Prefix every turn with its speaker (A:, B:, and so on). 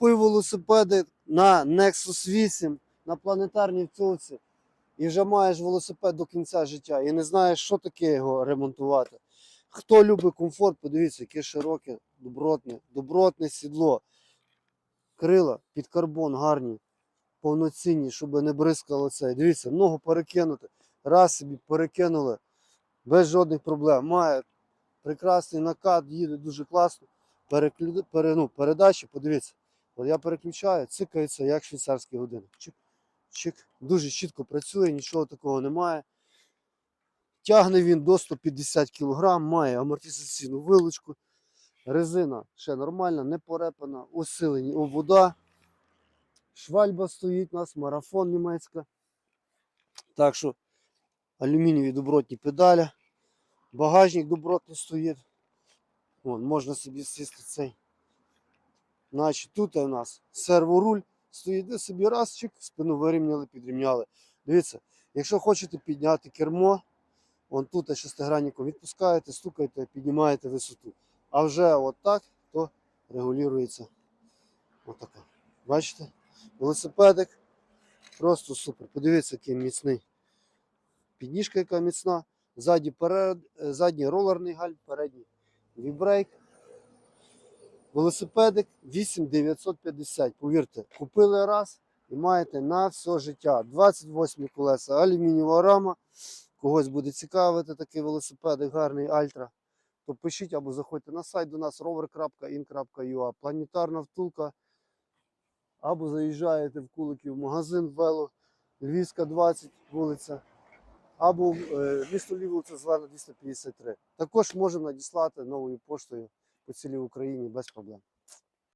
A: Купив велосипеди на Nexus 8 на планетарній втілці і вже маєш велосипед до кінця життя і не знаєш, що таке його ремонтувати. Хто любить комфорт, подивіться, яке широке, добротне, добротне сідло. Крила під карбон гарні, повноцінні, щоб не бризкало це. Дивіться, ногу перекинути. Раз собі перекинули без жодних проблем. Має прекрасний накат, їде дуже класно. Переклю... Пере... Ну, передачі, подивіться. От я переключаю, цикається, як швейцарський годинник. Чик, чик. Дуже чітко працює, нічого такого немає. Тягне він до 150 кг, має амортизаційну вилучку. Резина ще нормальна, не порепана, усилені обвода. Швальба стоїть у нас, марафон німецька. Так що алюмінієві добротні педалі. Багажник добротний стоїть. Вон, можна собі сісти цей. Значить, тут у нас серворуль стоїть, де собі раз, чик, спину вирівняли, підрівняли. Дивіться, якщо хочете підняти кермо, вон тут шестигранником відпускаєте, стукаєте, піднімаєте висоту. А вже от так, то регулюється. Отака. Бачите? Велосипедик просто супер. Подивіться, який міцний. Підніжка, яка міцна. Ззаді перед, е, задній ролерний гальм, передній вібрейк. Велосипедик 8950. Повірте, купили раз і маєте на все життя. 28 колеса, алюмінієва рама. Когось буде цікавити такий велосипедик, гарний альтра. То пишіть або заходьте на сайт до нас rover.in.ua. Планетарна втулка. Або заїжджаєте в Куликів магазин Вело, Львівська 20 вулиця або е, місто вулиця Зелена 253. Також можемо надіслати новою поштою по цілій Україні без проблем.